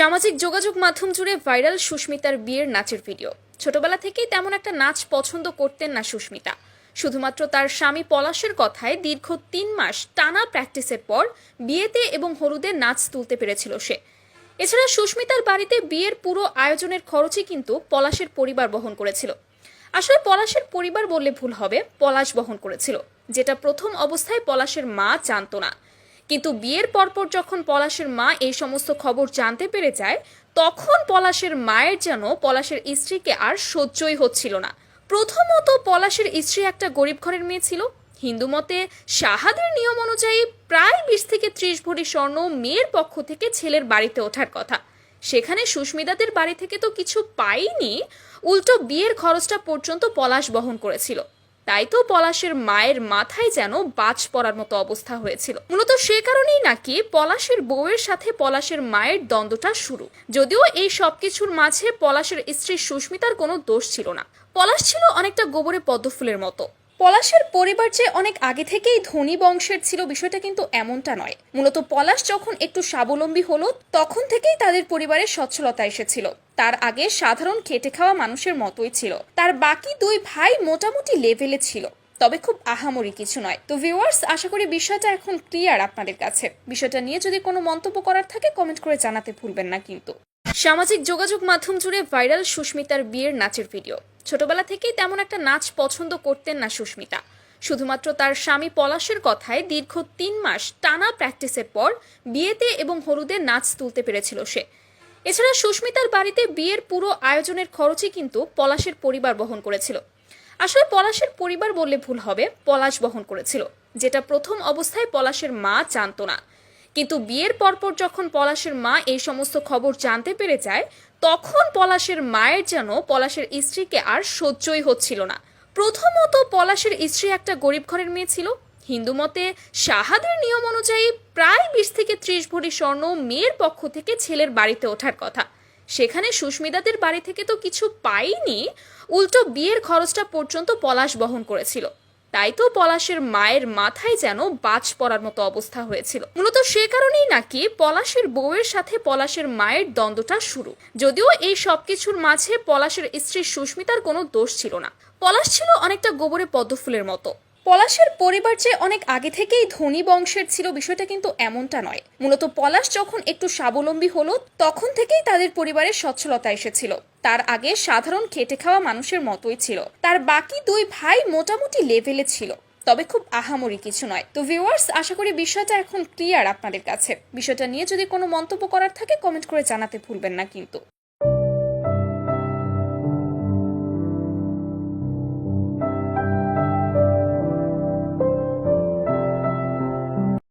সামাজিক যোগাযোগ মাধ্যম জুড়ে ভাইরাল সুস্মিতার বিয়ের নাচের ভিডিও। ছোটবেলা থেকেই তেমন একটা নাচ পছন্দ করতেন না সুস্মিতা। শুধুমাত্র তার স্বামী পলাশের কথায় দীর্ঘ তিন মাস টানা প্র্যাকটিসের পর বিয়েতে এবং হলুদে নাচ তুলতে পেরেছিল সে। এছাড়া সুস্মিতার বাড়িতে বিয়ের পুরো আয়োজনের খরচই কিন্তু পলাশের পরিবার বহন করেছিল। আসলে পলাশের পরিবার বললে ভুল হবে, পলাশ বহন করেছিল। যেটা প্রথম অবস্থায় পলাশের মা জানতো না। কিন্তু বিয়ের পরপর যখন পলাশের মা এই সমস্ত খবর জানতে পেরে যায়, তখন পলাশের মায়ের যেন পলাশের স্ত্রীকে আর সহ্যই হচ্ছিল না। প্রথমত পলাশের স্ত্রী একটা গরিব ঘরের মেয়ে ছিল। হিন্দু মতে শাহাদের নিয়ম অনুযায়ী প্রায় বিশ থেকে ত্রিশ ভরি স্বর্ণ মেয়ের পক্ষ থেকে ছেলের বাড়িতে ওঠার কথা। সেখানে সুস্মিতাদের বাড়ি থেকে তো কিছু পাইনি, উল্টো বিয়ের খরচটা পর্যন্ত পলাশ বহন করেছিল। তাই তো পলাশের মায়ের মাথায় যেন বাজ পড়ার মতো অবস্থা হয়েছিল। মূলত সে কারণেই নাকি পলাশের বউয়ের সাথে পলাশের মায়ের দ্বন্দ্বটা শুরু। যদিও এই সবকিছুর মাঝে পলাশের স্ত্রী সুস্মিতার কোনো দোষ ছিল না। পলাশ ছিল অনেকটা গোবরে পদ্মফুলের মতো। পলাশের পরিবার যে অনেক আগে থেকেই ধনী বংশের ছিল বিষয়টা কিন্তু এমনটা নয়। মূলত পলাশ যখন একটু স্বাবলম্বী হলো, তখন থেকেই তাদের পরিবারের সচ্ছলতা এসেছিল। তার আগে সাধারণ খেটে খাওয়া মানুষের মতোই ছিল। তার বাকি দুই ভাই মোটামুটি লেভেলে ছিল। তবে খুব আহামরি কিছু নয়। তো ভিউয়ার্স আশা করি বিষয়টা এখন ক্লিয়ার আপনাদের কাছে। বিষয়টা নিয়ে যদি কোনো মন্তব্য করার থাকে কমেন্ট করে জানাতে ভুলবেন না কিন্তু। সামাজিক যোগাযোগ মাধ্যম জুড়ে ভাইরাল সুস্মিতার বিয়ের নাচের ভিডিও ছোটবেলা থেকেই তেমন একটা নাচ পছন্দ করতেন না সুস্মিতা। শুধুমাত্র তার স্বামী পলাশের কথায় দীর্ঘ তিন মাস টানা প্র্যাকটিসের পর বিয়েতে এবং হলুদে নাচ তুলতে পেরেছিল সে। এছাড়া সুস্মিতার বাড়িতে বিয়ের পুরো আয়োজনের খরচই কিন্তু পলাশের পরিবার বহন করেছিল। আসলে পলাশের পরিবার বললে ভুল হবে, পলাশ বহন করেছিল। যেটা প্রথম অবস্থায় পলাশের মা জানতো না। কিন্তু বিয়ের পরপর যখন পলাশের মা এই সমস্ত খবর জানতে পেরে যায়, তখন পলাশের মায়ের যেন পলাশের স্ত্রীকে আর সহ্যই হচ্ছিল না। প্রথমত পলাশের স্ত্রী একটা গরিব ঘরের মেয়ে ছিল হিন্দু মতে শাহাদের নিয়ম অনুযায়ী প্রায় বিশ থেকে ত্রিশ ভরি স্বর্ণ মেয়ের পক্ষ থেকে ছেলের বাড়িতে ওঠার কথা। সেখানে সুস্মিতাদের বাড়ি থেকে তো কিছু পাইনি উল্টো বিয়ের খরচটা পর্যন্ত পলাশ বহন করেছিল। তাই তো পলাশের মায়ের মাথায় যেন বাজ পড়ার মতো অবস্থা হয়েছিল। মূলত সে কারণেই নাকি পলাশের বউয়ের সাথে পলাশের মায়ের দ্বন্দ্বটা শুরু। যদিও এই সবকিছুর মাঝে পলাশের স্ত্রী সুস্মিতার কোনো দোষ ছিল না। পলাশ ছিল অনেকটা গোবরে পদ্মফুলের মতো। পলাশের পরিবার যে অনেক আগে থেকেই ধনী বংশের ছিল, বিষয়টা কিন্তু এমনটা নয়। মূলত পলাশ যখন একটু স্বাবলম্বী হলো, তখন থেকেই তাদের পরিবারের সচ্ছলতা এসেছিল। তার আগে সাধারণ খেটে খাওয়া মানুষের মতোই ছিল। তার বাকি দুই ভাই মোটামুটি লেভেলে ছিল, তবে খুব আহামরি কিছু নয়। তো ভিউয়ার্স আশা করি বিষয়টা এখন ক্লিয়ার আপনাদের কাছে। বিষয়টা নিয়ে যদি কোনো মন্তব্য করার থাকে কমেন্ট করে জানাতে ভুলবেন না কিন্তু।